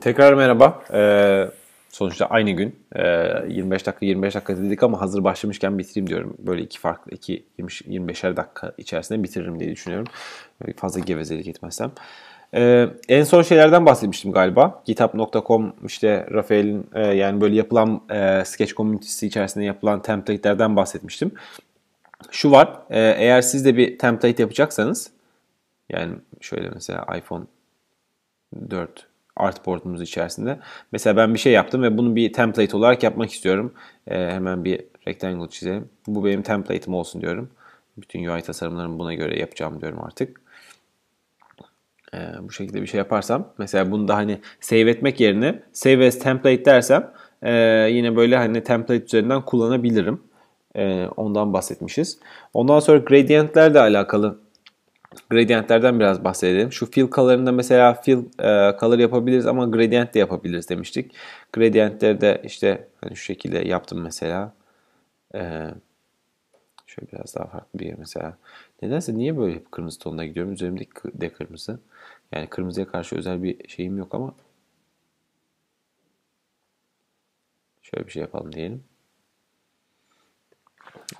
Tekrar merhaba. Ee, sonuçta aynı gün. Ee, 25 dakika 25 dakika dedik ama hazır başlamışken bitireyim diyorum. Böyle iki farklı iki 20 25'er dakika içerisinde bitiririm diye düşünüyorum. Böyle fazla gevezelik etmezsem. Ee, en son şeylerden bahsetmiştim galiba. GitHub.com işte Rafael'in e, yani böyle yapılan e, sketch community'si içerisinde yapılan template'lerden bahsetmiştim. Şu var. E, eğer siz de bir template yapacaksanız yani şöyle mesela iPhone 4 artboard'umuz içerisinde. Mesela ben bir şey yaptım ve bunu bir template olarak yapmak istiyorum. Ee, hemen bir rectangle çizelim. Bu benim template'im olsun diyorum. Bütün UI tasarımlarımı buna göre yapacağım diyorum artık. Ee, bu şekilde bir şey yaparsam mesela bunu da hani save etmek yerine save as template dersem e, yine böyle hani template üzerinden kullanabilirim. E, ondan bahsetmişiz. Ondan sonra gradientlerle alakalı Gradientlerden biraz bahsedelim. Şu fill color'ında mesela fill e, color yapabiliriz ama gradient de yapabiliriz demiştik. Gradientleri de işte hani şu şekilde yaptım mesela. E, şöyle biraz daha farklı bir yer mesela. Nedense niye böyle kırmızı tonuna gidiyorum? Üzerimdeki de kırmızı. Yani kırmızıya karşı özel bir şeyim yok ama şöyle bir şey yapalım diyelim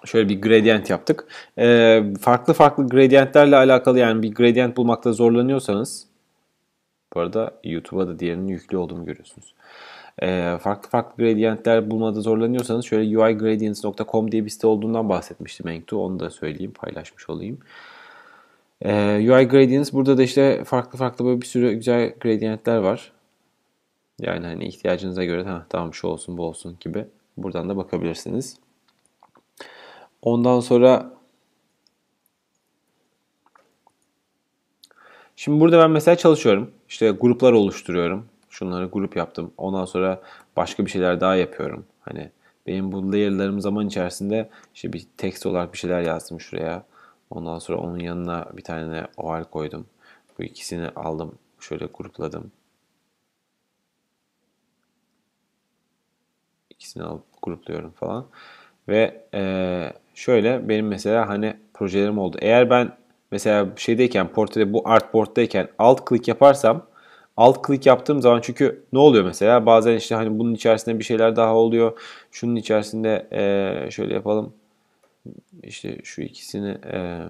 şöyle bir gradient yaptık. Ee, farklı farklı gradientlerle alakalı yani bir gradient bulmakta zorlanıyorsanız bu arada YouTube'a da diğerinin yüklü olduğunu görüyorsunuz. Ee, farklı farklı gradientler bulmada zorlanıyorsanız şöyle uigradients.com diye bir site olduğundan bahsetmiştim Enktu. Onu da söyleyeyim, paylaşmış olayım. Ee, UI Gradients burada da işte farklı farklı böyle bir sürü güzel gradientler var. Yani hani ihtiyacınıza göre ha, tamam şu olsun bu olsun gibi buradan da bakabilirsiniz. Ondan sonra Şimdi burada ben mesela çalışıyorum. İşte gruplar oluşturuyorum. Şunları grup yaptım. Ondan sonra başka bir şeyler daha yapıyorum. Hani benim bu layer'larım zaman içerisinde işte bir text olarak bir şeyler yazdım şuraya. Ondan sonra onun yanına bir tane oval koydum. Bu ikisini aldım. Şöyle grupladım. İkisini alıp grupluyorum falan. Ve e, şöyle benim mesela hani projelerim oldu. Eğer ben mesela şeydeyken portrede bu artboard'dayken alt klik yaparsam alt klik yaptığım zaman çünkü ne oluyor mesela bazen işte hani bunun içerisinde bir şeyler daha oluyor. Şunun içerisinde e, şöyle yapalım. İşte şu ikisini e,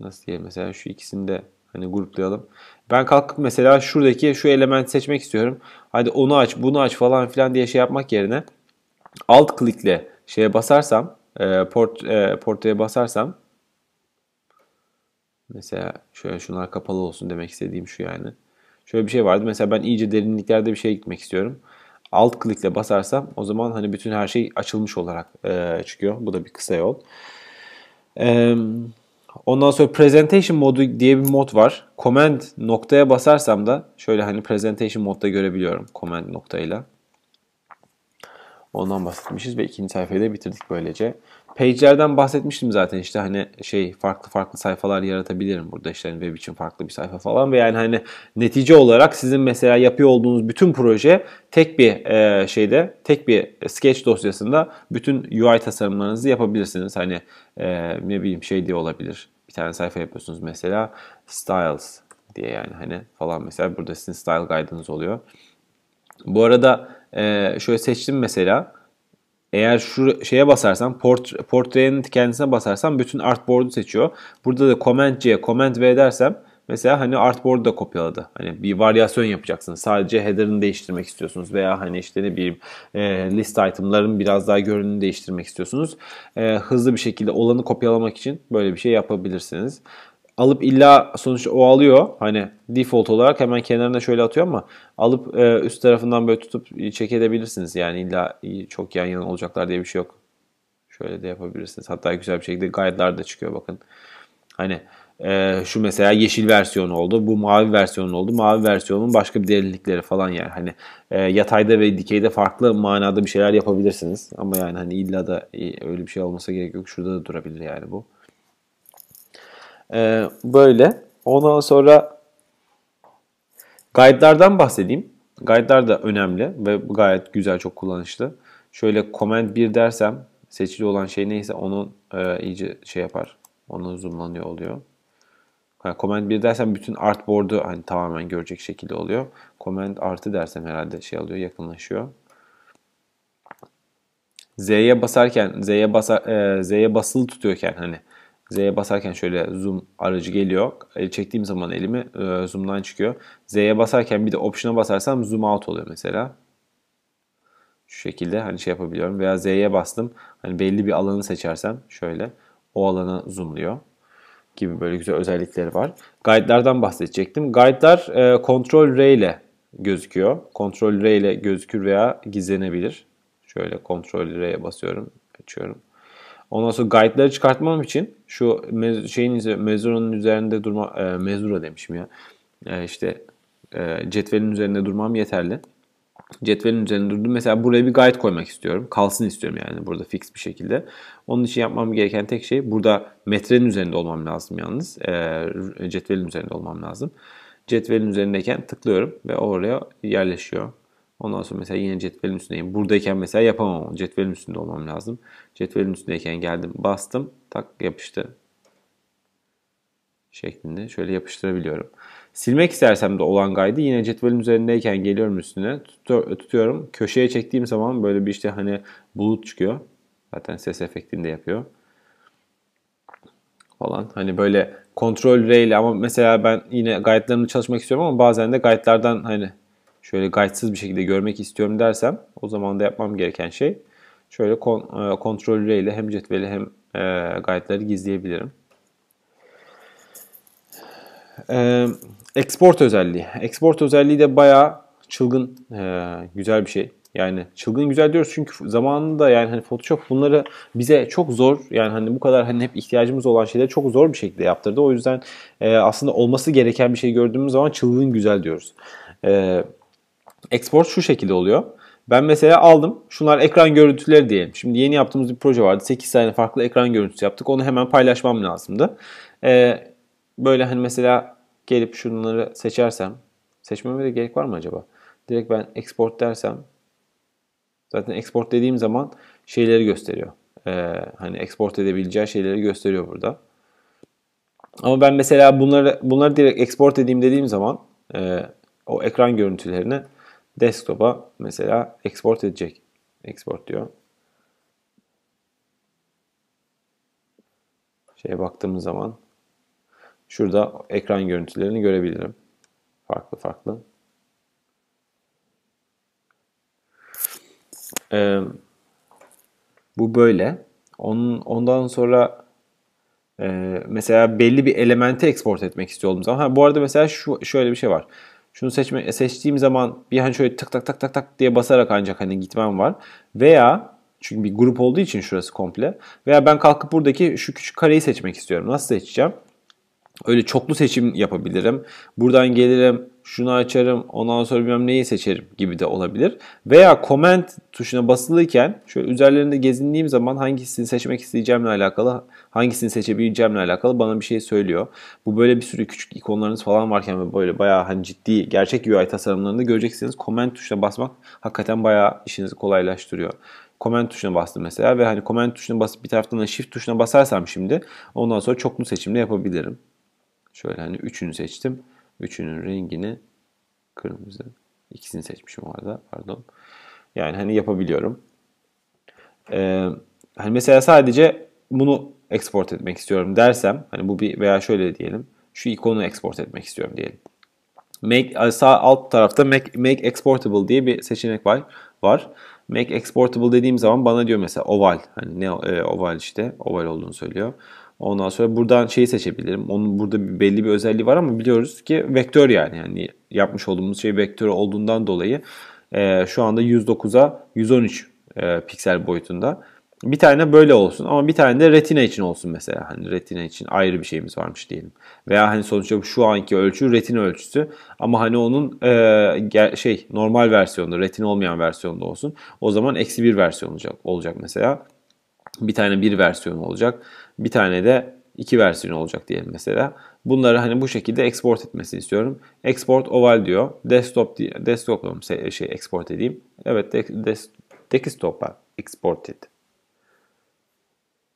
nasıl diyelim mesela şu ikisini de hani gruplayalım. Ben kalkıp mesela şuradaki şu elementi seçmek istiyorum. Hadi onu aç, bunu aç falan filan diye şey yapmak yerine alt klikle şeye basarsam e, port, e, portreye basarsam mesela şöyle şunlar kapalı olsun demek istediğim şu yani. Şöyle bir şey vardı. Mesela ben iyice derinliklerde bir şey gitmek istiyorum. Alt klikle basarsam o zaman hani bütün her şey açılmış olarak e, çıkıyor. Bu da bir kısa yol. E, ondan sonra presentation modu diye bir mod var. Command noktaya basarsam da şöyle hani presentation modda görebiliyorum command noktayla. Ondan bahsetmişiz ve ikinci sayfayı da bitirdik böylece. Page'lerden bahsetmiştim zaten işte hani şey farklı farklı sayfalar yaratabilirim burada işte hani web için farklı bir sayfa falan ve yani hani netice olarak sizin mesela yapıyor olduğunuz bütün proje tek bir e, şeyde tek bir sketch dosyasında bütün UI tasarımlarınızı yapabilirsiniz. Hani e, ne bileyim şey diye olabilir. Bir tane sayfa yapıyorsunuz mesela styles diye yani hani falan mesela burada sizin style guide'ınız oluyor. Bu arada e, şöyle seçtim mesela eğer şu şeye basarsam port, portrenin kendisine basarsam bütün artboard'u seçiyor. Burada da Command C, Command V dersem mesela hani artboard'u da kopyaladı. Hani bir varyasyon yapacaksınız. Sadece header'ını değiştirmek istiyorsunuz veya hani işte ne bileyim e, list item'ların biraz daha görünümünü değiştirmek istiyorsunuz. E, hızlı bir şekilde olanı kopyalamak için böyle bir şey yapabilirsiniz alıp illa sonuçta o alıyor. Hani default olarak hemen kenarına şöyle atıyor ama alıp e, üst tarafından böyle tutup çekebilirsiniz. Yani illa çok yan yana olacaklar diye bir şey yok. Şöyle de yapabilirsiniz. Hatta güzel bir şekilde guide'lar da çıkıyor bakın. Hani e, şu mesela yeşil versiyonu oldu. Bu mavi versiyonu oldu. Mavi versiyonun başka bir derinlikleri falan yani. Hani e, yatayda ve dikeyde farklı manada bir şeyler yapabilirsiniz. Ama yani hani illa da e, öyle bir şey olmasa gerek yok. Şurada da durabilir yani bu. Ee, böyle. Ondan sonra guide'lardan bahsedeyim. Guide'lar da önemli ve gayet güzel, çok kullanışlı. Şöyle command 1 dersem seçili olan şey neyse onun e, iyice şey yapar. Onu zoomlanıyor oluyor. Yani Command 1 dersem bütün artboard'u hani tamamen görecek şekilde oluyor. Command artı dersem herhalde şey alıyor, yakınlaşıyor. Z'ye basarken, Z'ye basar, e, Z'ye basılı tutuyorken hani Z'ye basarken şöyle zoom aracı geliyor. El çektiğim zaman elimi e, zoom'dan çıkıyor. Z'ye basarken bir de option'a basarsam zoom out oluyor mesela. Şu şekilde hani şey yapabiliyorum. Veya Z'ye bastım. Hani belli bir alanı seçersem şöyle o alana zoomluyor gibi böyle güzel özellikleri var. Guide'lardan bahsedecektim. Guide'lar e, Ctrl R ile gözüküyor. Ctrl R ile gözükür veya gizlenebilir. Şöyle Ctrl R'ye basıyorum, açıyorum. Ondan sonra guide'ları çıkartmam için şu mez şeyin mezuranın üzerinde durma e, mezura demişim ya. E, işte e, cetvelin üzerinde durmam yeterli. Cetvelin üzerinde durdum. Mesela buraya bir guide koymak istiyorum. Kalsın istiyorum yani burada fix bir şekilde. Onun için yapmam gereken tek şey burada metrenin üzerinde olmam lazım yalnız. E, cetvelin üzerinde olmam lazım. Cetvelin üzerindeyken tıklıyorum ve oraya yerleşiyor. Ondan sonra mesela yine cetvelin üstündeyim. Buradayken mesela yapamam. Cetvelin üstünde olmam lazım. Cetvelin üstündeyken geldim bastım tak yapıştı. Şeklinde şöyle yapıştırabiliyorum. Silmek istersem de olan kaydı yine cetvelin üzerindeyken geliyorum üstüne tutuyorum. Köşeye çektiğim zaman böyle bir işte hani bulut çıkıyor. Zaten ses efektini de yapıyor. Falan. Hani böyle kontrol R ile ama mesela ben yine guide'larımı çalışmak istiyorum ama bazen de guide'lardan hani şöyle guide'sız bir şekilde görmek istiyorum dersem o zaman da yapmam gereken şey şöyle kontrol R ile hem cetveli hem e, guide'ları gizleyebilirim. E, export özelliği. Export özelliği de bayağı çılgın e, güzel bir şey. Yani çılgın güzel diyoruz çünkü zamanında yani hani Photoshop bunları bize çok zor yani hani bu kadar hani hep ihtiyacımız olan şeyleri çok zor bir şekilde yaptırdı. O yüzden e, aslında olması gereken bir şey gördüğümüz zaman çılgın güzel diyoruz. E, export şu şekilde oluyor. Ben mesela aldım. Şunlar ekran görüntüleri diyelim. Şimdi yeni yaptığımız bir proje vardı. 8 tane farklı ekran görüntüsü yaptık. Onu hemen paylaşmam lazımdı. Ee, böyle hani mesela gelip şunları seçersem seçmeme de gerek var mı acaba? Direkt ben export dersem zaten export dediğim zaman şeyleri gösteriyor. Ee, hani export edebileceği şeyleri gösteriyor burada. Ama ben mesela bunları bunları direkt export edeyim dediğim zaman e, o ekran görüntülerini desktop'a mesela export edecek. Export diyor. Şeye baktığımız zaman şurada ekran görüntülerini görebilirim. Farklı farklı. Ee, bu böyle. Onun, ondan sonra e, mesela belli bir elementi export etmek istiyorum. Ha, bu arada mesela şu şöyle bir şey var. Şunu seçme, seçtiğim zaman bir hani şöyle tık tak tak tak tak diye basarak ancak hani gitmem var. Veya çünkü bir grup olduğu için şurası komple. Veya ben kalkıp buradaki şu küçük kareyi seçmek istiyorum. Nasıl seçeceğim? Öyle çoklu seçim yapabilirim. Buradan gelirim, şunu açarım, ondan sonra bilmem neyi seçerim gibi de olabilir. Veya comment tuşuna basılıyken şöyle üzerlerinde gezindiğim zaman hangisini seçmek isteyeceğimle alakalı, hangisini seçebileceğimle alakalı bana bir şey söylüyor. Bu böyle bir sürü küçük ikonlarınız falan varken ve böyle bayağı hani ciddi gerçek UI tasarımlarında göreceksiniz. Comment tuşuna basmak hakikaten bayağı işinizi kolaylaştırıyor comment tuşuna bastım mesela ve hani comment tuşuna basıp bir taraftan da shift tuşuna basarsam şimdi ondan sonra çoklu seçimde yapabilirim. Şöyle hani üçünü seçtim. Üçünün rengini kırmızı. İkisini seçmişim orada pardon. Yani hani yapabiliyorum. Ee, hani mesela sadece bunu export etmek istiyorum dersem hani bu bir veya şöyle diyelim. Şu ikonu export etmek istiyorum diyelim. Make sağ alt tarafta make, make exportable diye bir seçenek var. var. Make exportable dediğim zaman bana diyor mesela oval. Hani ne e, oval işte oval olduğunu söylüyor. Ondan sonra buradan şeyi seçebilirim. Onun burada bir belli bir özelliği var ama biliyoruz ki vektör yani. Yani yapmış olduğumuz şey vektör olduğundan dolayı e, şu anda 109'a 113 e, piksel boyutunda. Bir tane böyle olsun ama bir tane de retina için olsun mesela. Hani retina için ayrı bir şeyimiz varmış diyelim. Veya hani sonuçta şu anki ölçü retina ölçüsü ama hani onun e, şey normal versiyonda retina olmayan versiyonda olsun. O zaman eksi bir versiyon olacak, olacak mesela. Bir tane bir versiyon olacak. Bir tane de iki versiyon olacak diyelim mesela. Bunları hani bu şekilde export etmesini istiyorum. Export oval diyor. Desktop diye desktop'la şey, şey export edeyim. Evet des, desktop'a exported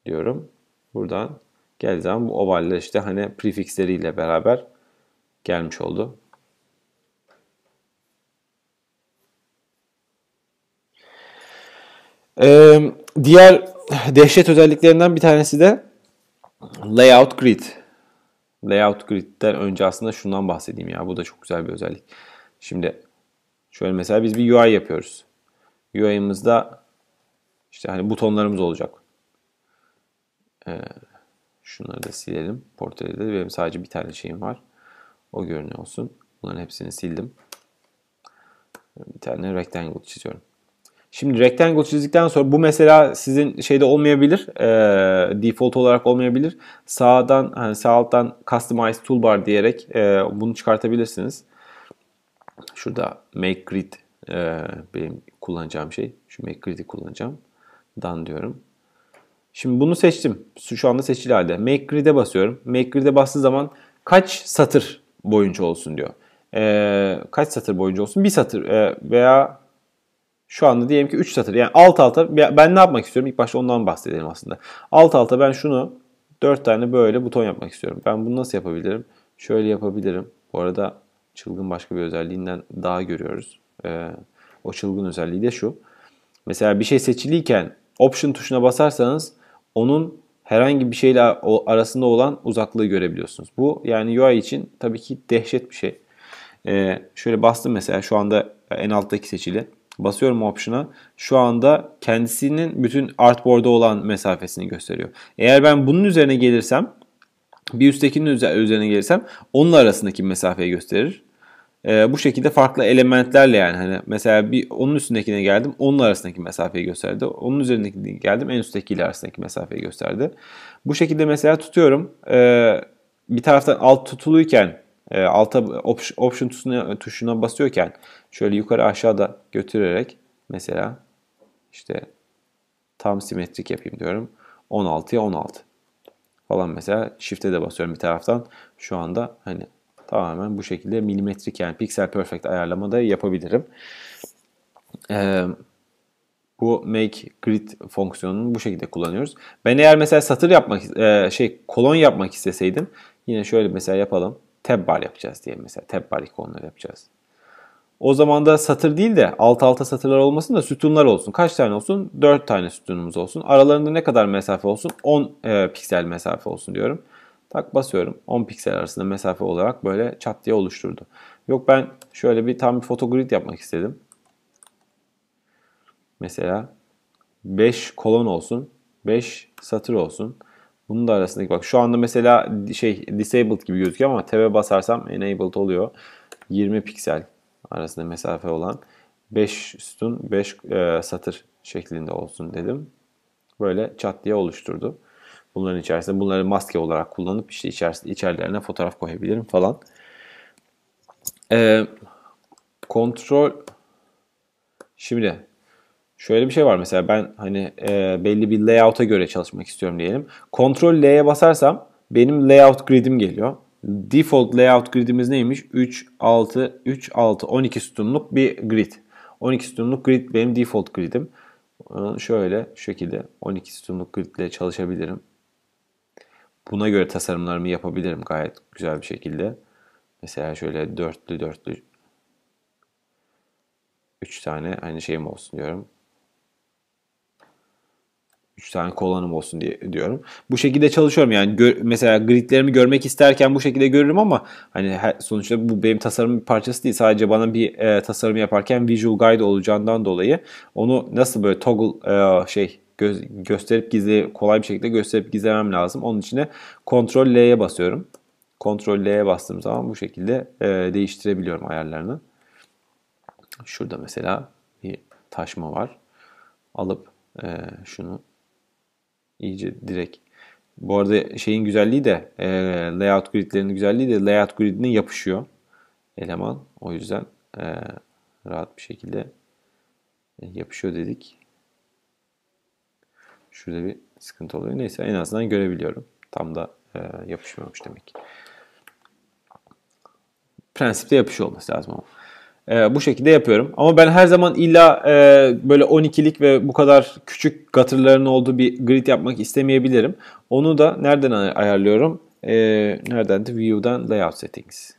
diyorum. Buradan Geldiği zaman bu ovaller işte hani prefixleriyle beraber gelmiş oldu. Ee, diğer dehşet özelliklerinden bir tanesi de layout grid. Layout grid'den önce aslında şundan bahsedeyim ya. Bu da çok güzel bir özellik. Şimdi şöyle mesela biz bir UI yapıyoruz. UI'mızda işte hani butonlarımız olacak. Ee, şunları da silelim. Portrede de benim sadece bir tane şeyim var. O görünüyor olsun. Bunların hepsini sildim. Bir tane rectangle çiziyorum. Şimdi rectangle çizdikten sonra bu mesela sizin şeyde olmayabilir. E, default olarak olmayabilir. Sağdan hani sağ alttan customize toolbar diyerek e, bunu çıkartabilirsiniz. Şurada make grid e, benim kullanacağım şey. Şu make grid'i kullanacağım. Done diyorum. Şimdi bunu seçtim. Şu anda seçili halde. Make grid'e basıyorum. Make grid'e bastığı zaman kaç satır boyunca olsun diyor. E, kaç satır boyunca olsun? Bir satır e, veya şu anda diyelim ki 3 satır. Yani alt alta ben ne yapmak istiyorum? İlk başta ondan bahsedelim aslında. Alt alta ben şunu 4 tane böyle buton yapmak istiyorum. Ben bunu nasıl yapabilirim? Şöyle yapabilirim. Bu arada çılgın başka bir özelliğinden daha görüyoruz. Ee, o çılgın özelliği de şu. Mesela bir şey seçiliyken Option tuşuna basarsanız onun herhangi bir şeyle arasında olan uzaklığı görebiliyorsunuz. Bu yani UI için tabii ki dehşet bir şey. Ee, şöyle bastım mesela şu anda en alttaki seçili. Basıyorum option'a. Şu anda kendisinin bütün artboard'a olan mesafesini gösteriyor. Eğer ben bunun üzerine gelirsem bir üsttekinin üzerine gelirsem onun arasındaki mesafeyi gösterir. Ee, bu şekilde farklı elementlerle yani hani mesela bir onun üstündekine geldim onun arasındaki mesafeyi gösterdi. Onun üzerindekine geldim en üsttekiyle arasındaki mesafeyi gösterdi. Bu şekilde mesela tutuyorum. Ee, bir taraftan alt tutuluyken e, alta option tuşuna, tuşuna basıyorken şöyle yukarı aşağıda götürerek mesela işte tam simetrik yapayım diyorum. 16'ya 16 falan mesela shift'e de basıyorum bir taraftan. Şu anda hani tamamen bu şekilde milimetrik yani pixel perfect ayarlama da yapabilirim. Ee, bu make grid fonksiyonunu bu şekilde kullanıyoruz. Ben eğer mesela satır yapmak e, şey kolon yapmak isteseydim yine şöyle mesela yapalım tab bar yapacağız diye mesela tab bar ikonları yapacağız. O zaman da satır değil de alt alta satırlar olmasın da sütunlar olsun. Kaç tane olsun? 4 tane sütunumuz olsun. Aralarında ne kadar mesafe olsun? 10 e, piksel mesafe olsun diyorum. Tak basıyorum. 10 piksel arasında mesafe olarak böyle çat diye oluşturdu. Yok ben şöyle bir tam bir fotogrid yapmak istedim. Mesela 5 kolon olsun. 5 satır olsun. Bunun da arasındaki bak şu anda mesela şey disabled gibi gözüküyor ama tab'e basarsam enabled oluyor. 20 piksel arasında mesafe olan 5 sütun 5 e, satır şeklinde olsun dedim. Böyle çat diye oluşturdu. Bunların içerisinde bunları maske olarak kullanıp işte içerisinde içerilerine fotoğraf koyabilirim falan. Ee, kontrol şimdi Şöyle bir şey var mesela ben hani e, belli bir layout'a göre çalışmak istiyorum diyelim. Ctrl L'ye basarsam benim layout grid'im geliyor. Default layout grid'imiz neymiş? 3, 6, 3, 6, 12 sütunluk bir grid. 12 sütunluk grid benim default grid'im. Şöyle şu şekilde 12 sütunluk grid ile çalışabilirim. Buna göre tasarımlarımı yapabilirim gayet güzel bir şekilde. Mesela şöyle dörtlü dörtlü 3 tane aynı şeyim olsun diyorum. 3 tane kolonum olsun diye diyorum. Bu şekilde çalışıyorum yani gö- mesela gridlerimi görmek isterken bu şekilde görürüm ama hani her, sonuçta bu benim tasarımın bir parçası değil. Sadece bana bir e, tasarım yaparken visual guide olacağından dolayı onu nasıl böyle toggle e, şey gö- gösterip gizli kolay bir şekilde gösterip gizlemem lazım. Onun için de Ctrl L'ye basıyorum. Ctrl L'ye bastığım zaman bu şekilde e, değiştirebiliyorum ayarlarını. Şurada mesela bir taşma var. Alıp e, şunu iyice direkt. Bu arada şeyin güzelliği de e, layout gridlerinin güzelliği de layout gridine yapışıyor eleman. O yüzden e, rahat bir şekilde e, yapışıyor dedik. Şurada bir sıkıntı oluyor. Neyse en azından görebiliyorum. Tam da e, yapışmıyormuş demek. Prensipte yapışıyor olması lazım ama. E, bu şekilde yapıyorum. Ama ben her zaman illa e, böyle 12'lik ve bu kadar küçük gutterların olduğu bir grid yapmak istemeyebilirim. Onu da nereden ayarlıyorum? E, nereden de View'dan Layout Settings.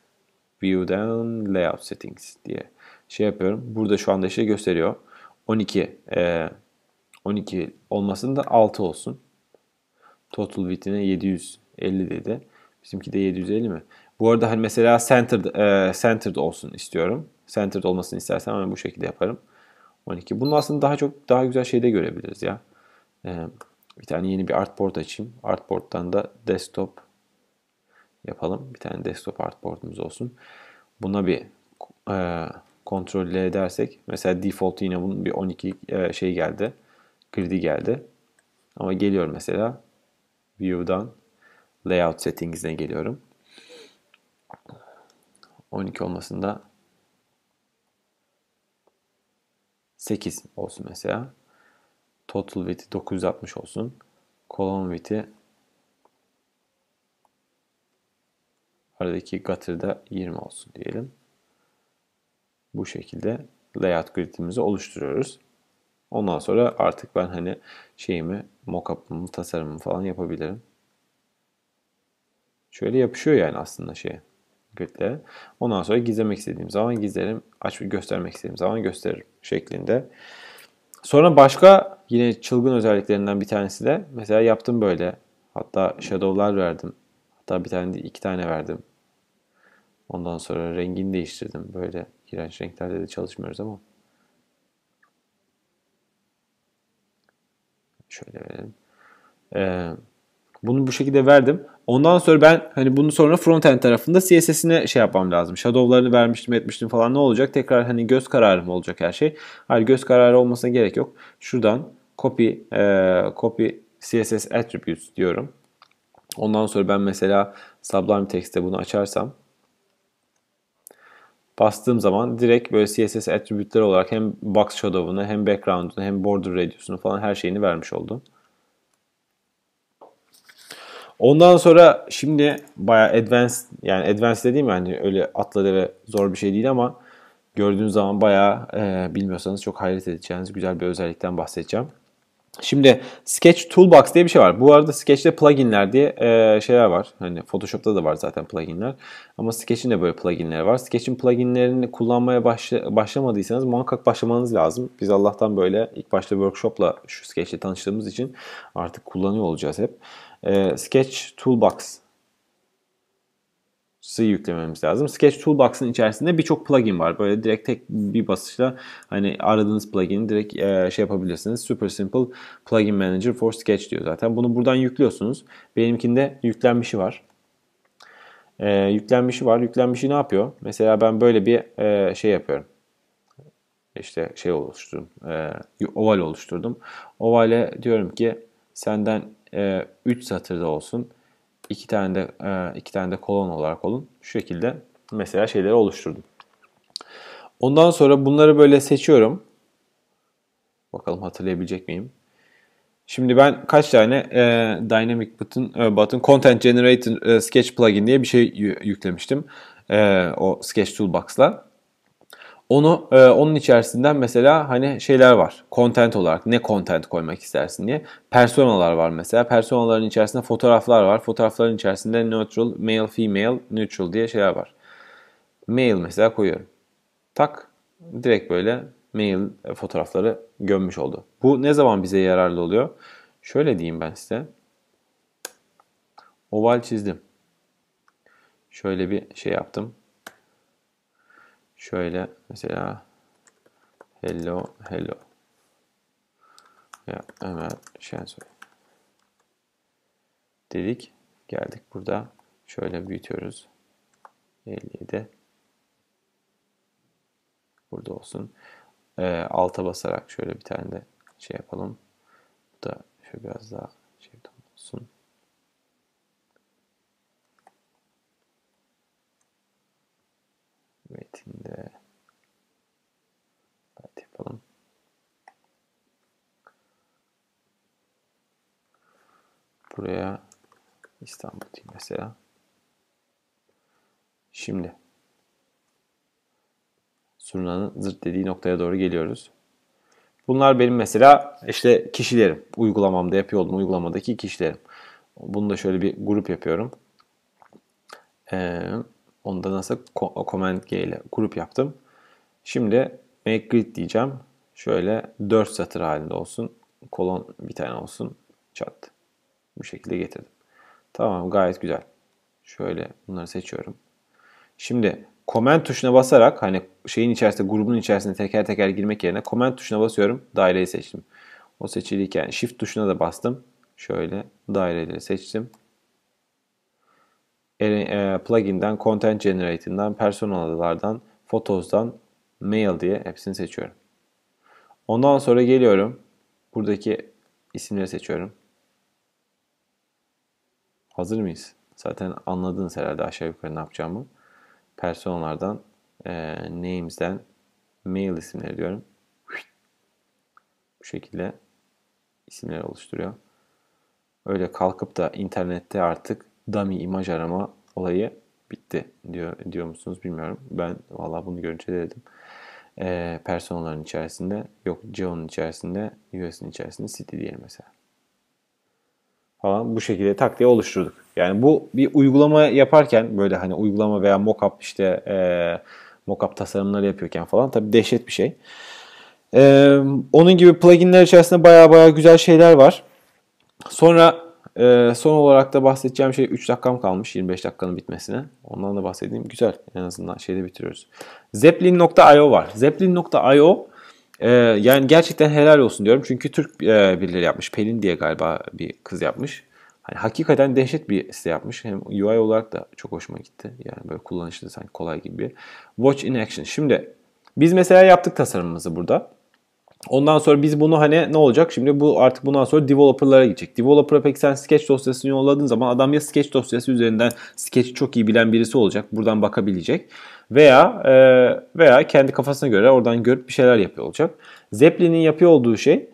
View'dan Layout Settings diye şey yapıyorum. Burada şu anda işte gösteriyor. 12 e, 12 olmasın da 6 olsun. Total width'ine 750 dedi. Bizimki de 750 mi? Bu arada hani mesela centered, e, centered olsun istiyorum. Centered olmasını istersem ben bu şekilde yaparım. 12. Bunu aslında daha çok daha güzel şeyde görebiliriz ya. E, bir tane yeni bir artboard açayım. Artboard'dan da desktop yapalım. Bir tane desktop artboard'umuz olsun. Buna bir e, kontrol edersek mesela default yine bunun bir 12 e, şey geldi. Grid'i geldi. Ama geliyor mesela view'dan layout settings'ine geliyorum. 12 olmasında 8 olsun mesela. Total width 960 olsun. Column width'i aradaki gutter'da 20 olsun diyelim. Bu şekilde layout gridimizi oluşturuyoruz. Ondan sonra artık ben hani şeyimi, mockup'ımı, tasarımımı falan yapabilirim. Şöyle yapışıyor yani aslında şey gridle. Ondan sonra gizlemek istediğim zaman gizlerim, aç göstermek istediğim zaman gösteririm şeklinde. Sonra başka yine çılgın özelliklerinden bir tanesi de mesela yaptım böyle. Hatta shadow'lar verdim. Hatta bir tane değil iki tane verdim. Ondan sonra rengini değiştirdim. Böyle iğrenç renklerde de çalışmıyoruz ama. Şöyle verelim. Ee, bunu bu şekilde verdim. Ondan sonra ben hani bunu sonra frontend tarafında CSS'ine şey yapmam lazım. Shadow'larını vermiştim etmiştim falan ne olacak? Tekrar hani göz kararı mı olacak her şey? Hayır göz kararı olmasına gerek yok. Şuradan copy e, copy CSS attributes diyorum. Ondan sonra ben mesela Sublime Text'te bunu açarsam bastığım zaman direkt böyle CSS attribute'leri olarak hem box shadow'unu hem background'unu hem border radius'unu falan her şeyini vermiş oldum. Ondan sonra şimdi bayağı advanced yani advanced dediğim yani öyle atladı ve zor bir şey değil ama gördüğünüz zaman bayağı e, bilmiyorsanız çok hayret edeceğiniz güzel bir özellikten bahsedeceğim. Şimdi Sketch Toolbox diye bir şey var. Bu arada Sketch'te pluginler diye e, şeyler var. Hani Photoshop'ta da var zaten pluginler. Ama Sketch'in de böyle pluginleri var. Sketch'in pluginlerini kullanmaya başla, başlamadıysanız muhakkak başlamanız lazım. Biz Allah'tan böyle ilk başta workshop'la şu Sketch'le tanıştığımız için artık kullanıyor olacağız hep. E, Sketch Toolbox yüklememiz lazım. Sketch Toolbox'ın içerisinde birçok plugin var. Böyle direkt tek bir basışla hani aradığınız plugin'i direkt e, şey yapabilirsiniz. Super Simple Plugin Manager for Sketch diyor zaten. Bunu buradan yüklüyorsunuz. Benimkinde yüklenmişi var. E, yüklenmişi var. Yüklenmişi ne yapıyor? Mesela ben böyle bir e, şey yapıyorum. İşte şey oluşturdum. E, oval oluşturdum. Ovale diyorum ki senden 3 e, satırda olsun iki tane de e, iki tane de kolon olarak olun. Şu şekilde mesela şeyleri oluşturdum. Ondan sonra bunları böyle seçiyorum. Bakalım hatırlayabilecek miyim? Şimdi ben kaç tane e, Dynamic Button, e, Button Content Generator e, Sketch Plugin diye bir şey yüklemiştim. E, o Sketch Toolbox'la. Onu e, onun içerisinden mesela hani şeyler var. Content olarak ne content koymak istersin diye. Personalar var mesela. Personaların içerisinde fotoğraflar var. Fotoğrafların içerisinde neutral, male, female, neutral diye şeyler var. Male mesela koyuyorum. Tak direkt böyle mail fotoğrafları gömmüş oldu. Bu ne zaman bize yararlı oluyor? Şöyle diyeyim ben size. Oval çizdim. Şöyle bir şey yaptım. Şöyle mesela hello hello ya Ömer Şensoy dedik. Geldik burada. Şöyle büyütüyoruz. 57 burada olsun. E, alta basarak şöyle bir tane de şey yapalım. Bu da şöyle biraz daha şey olsun. Metinde evet yapalım. Buraya İstanbul diyeyim mesela. Şimdi Zurnanın zırt dediği noktaya doğru geliyoruz. Bunlar benim mesela işte kişilerim. Uygulamamda yapıyor olduğum uygulamadaki kişilerim. Bunu da şöyle bir grup yapıyorum. Ee, onu da nasıl Command G ile grup yaptım. Şimdi make grid diyeceğim. Şöyle 4 satır halinde olsun. Kolon bir tane olsun. Çat. Bu şekilde getirdim. Tamam gayet güzel. Şöyle bunları seçiyorum. Şimdi Command tuşuna basarak hani şeyin içerisinde grubun içerisinde teker teker girmek yerine Command tuşuna basıyorum. Daireyi seçtim. O seçiliyken Shift tuşuna da bastım. Şöyle daireleri seçtim. E, plugin'den, Content Generator'dan, personal adalardan, Photos'dan, Mail diye hepsini seçiyorum. Ondan sonra geliyorum. Buradaki isimleri seçiyorum. Hazır mıyız? Zaten anladınız herhalde aşağı yukarı ne yapacağımı. Personalardan, e, names'den mail isimleri diyorum. Bu şekilde isimleri oluşturuyor. Öyle kalkıp da internette artık dummy imaj arama olayı bitti diyor diyor musunuz bilmiyorum. Ben vallahi bunu görünce dedim. E, personaların içerisinde yok Geo'nun içerisinde US'in içerisinde City diyelim mesela. Falan bu şekilde tak diye oluşturduk. Yani bu bir uygulama yaparken böyle hani uygulama veya mockup işte e, mockup tasarımları yapıyorken falan tabii dehşet bir şey. E, onun gibi pluginler içerisinde baya baya güzel şeyler var. Sonra e, son olarak da bahsedeceğim şey 3 dakikam kalmış 25 dakikanın bitmesine. Ondan da bahsedeyim. Güzel en azından şeyde bitiriyoruz. Zeppelin.io var. Zeppelin.io e, yani gerçekten helal olsun diyorum. Çünkü Türk e, birileri yapmış. Pelin diye galiba bir kız yapmış. Hani hakikaten dehşet bir site yapmış. Hem UI olarak da çok hoşuma gitti. Yani böyle kullanışlı sanki kolay gibi. Watch in action. Şimdi biz mesela yaptık tasarımımızı burada. Ondan sonra biz bunu hani ne olacak? Şimdi bu artık bundan sonra developer'lara gidecek. Developer'a peki sen sketch dosyasını yolladığın zaman adam ya sketch dosyası üzerinden sketch çok iyi bilen birisi olacak. Buradan bakabilecek. Veya e, veya kendi kafasına göre oradan görüp bir şeyler yapıyor olacak. Zeppelin'in yapıyor olduğu şey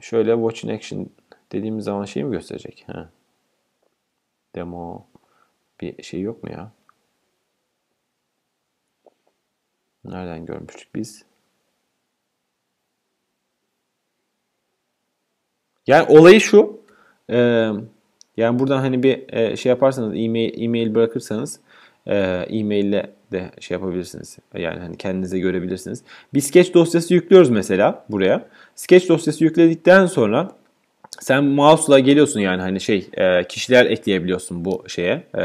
şöyle watch in action dediğimiz zaman şey mi gösterecek? Ha. Demo bir şey yok mu ya? Nereden görmüştük biz? Yani olayı şu. E, yani buradan hani bir e, şey yaparsanız e-mail, e-mail bırakırsanız e, e-maille de şey yapabilirsiniz. Yani hani kendinize görebilirsiniz. Bir sketch dosyası yüklüyoruz mesela buraya. Sketch dosyası yükledikten sonra sen mouse'la geliyorsun yani hani şey e, kişiler ekleyebiliyorsun bu şeye e,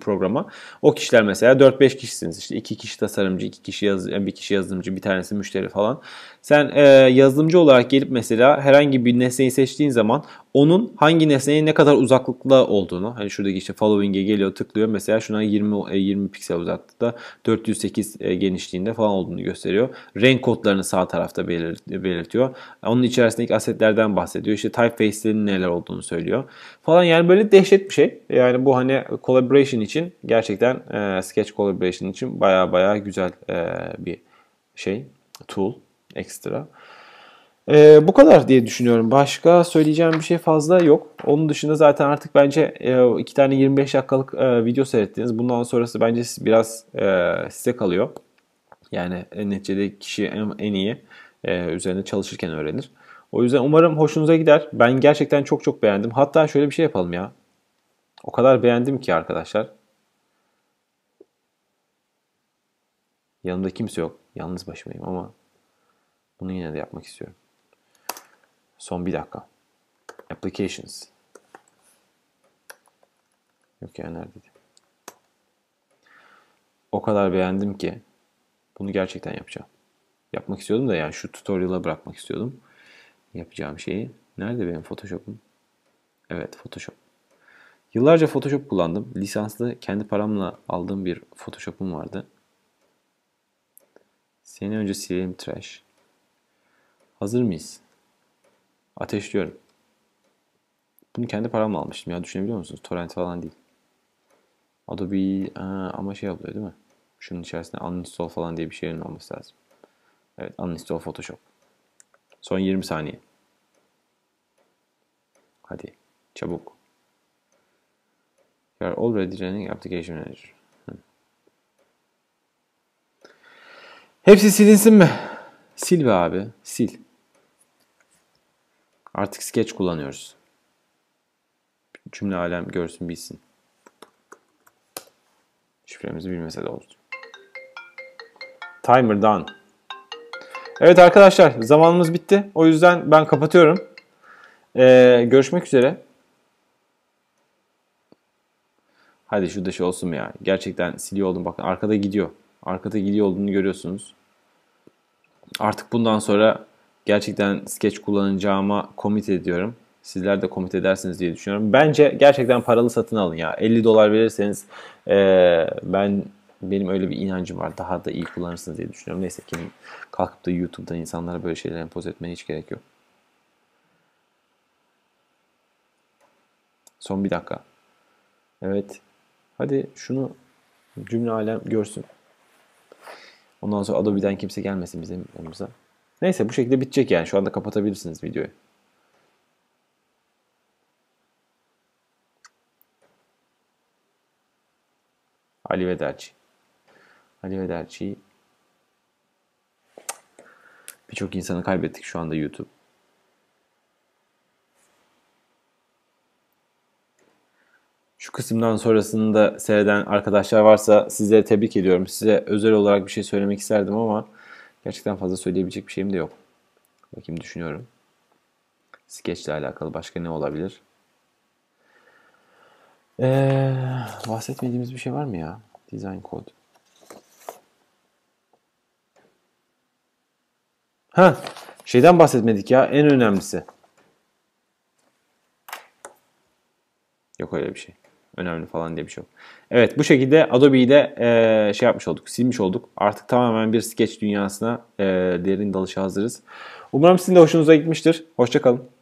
programa. O kişiler mesela 4-5 kişisiniz. İşte 2 kişi tasarımcı, 2 kişi yaz, bir kişi yazılımcı, bir tanesi müşteri falan. Sen e, yazılımcı olarak gelip mesela herhangi bir nesneyi seçtiğin zaman onun hangi nesneye ne kadar uzaklıkta olduğunu hani şuradaki işte following'e geliyor tıklıyor mesela şuna 20 20 piksel uzaklıkta 408 e, genişliğinde falan olduğunu gösteriyor. Renk kodlarını sağ tarafta belirtiyor. Onun içerisindeki asetlerden bahsediyor. İşte typeface'lerin neler olduğunu söylüyor. Falan yani böyle dehşet bir şey. Yani bu hani collaboration için gerçekten e, sketch collaboration için baya baya güzel e, bir şey tool ekstra. Ee, bu kadar diye düşünüyorum. Başka söyleyeceğim bir şey fazla yok. Onun dışında zaten artık bence e, iki tane 25 dakikalık e, video seyrettiniz. Bundan sonrası bence biraz e, size kalıyor. Yani neticede kişi en, en iyi e, üzerine çalışırken öğrenir. O yüzden umarım hoşunuza gider. Ben gerçekten çok çok beğendim. Hatta şöyle bir şey yapalım ya. O kadar beğendim ki arkadaşlar. Yanımda kimse yok. Yalnız başımayım ama bunu yine de yapmak istiyorum. Son bir dakika. Applications. Yok ya neredeydi? O kadar beğendim ki bunu gerçekten yapacağım. Yapmak istiyordum da yani şu tutorial'a bırakmak istiyordum. Yapacağım şeyi. Nerede benim Photoshop'um? Evet Photoshop. Yıllarca Photoshop kullandım. Lisanslı kendi paramla aldığım bir Photoshop'um vardı. Seni önce silelim trash. Hazır mıyız? Ateşliyorum. Bunu kendi paramla almıştım ya düşünebiliyor musunuz? Torrent falan değil. Adobe aa, ama şey yapıyor değil mi? Şunun içerisinde uninstall falan diye bir şeyin olması lazım. Evet uninstall Photoshop. Son 20 saniye. Hadi çabuk. You are already running application manager. Hepsi silinsin mi? Sil be abi. Sil. Artık sketch kullanıyoruz. Cümle alem görsün bilsin. Şifremizi bilmese de olsun. Timer done. Evet arkadaşlar zamanımız bitti. O yüzden ben kapatıyorum. Ee, görüşmek üzere. Hadi şu dışı olsun ya. Gerçekten siliyor oldum. Bakın arkada gidiyor. Arkada gidiyor olduğunu görüyorsunuz. Artık bundan sonra gerçekten sketch kullanacağıma komit ediyorum. Sizler de komit edersiniz diye düşünüyorum. Bence gerçekten paralı satın alın ya. 50 dolar verirseniz ee, ben benim öyle bir inancım var. Daha da iyi kullanırsınız diye düşünüyorum. Neyse ki kalkıp da YouTube'da insanlara böyle şeyler empoze etmeye hiç gerek yok. Son bir dakika. Evet. Hadi şunu cümle alem görsün. Ondan sonra Adobe'den kimse gelmesin bizim yanımıza. Neyse bu şekilde bitecek yani. Şu anda kapatabilirsiniz videoyu. Ali Vederci. Ali Vederci. Birçok insanı kaybettik şu anda YouTube. Şu kısımdan sonrasını da seyreden arkadaşlar varsa sizlere tebrik ediyorum. Size özel olarak bir şey söylemek isterdim ama gerçekten fazla söyleyebilecek bir şeyim de yok. Bakayım düşünüyorum. Sketch ile alakalı başka ne olabilir? Ee, bahsetmediğimiz bir şey var mı ya? Design code. Ha, şeyden bahsetmedik ya. En önemlisi. Yok öyle bir şey. Önemli falan diye bir şey yok. Evet bu şekilde Adobe'yi de e, şey yapmış olduk. Silmiş olduk. Artık tamamen bir sketch dünyasına e, derin dalışa hazırız. Umarım sizin de hoşunuza gitmiştir. Hoşçakalın.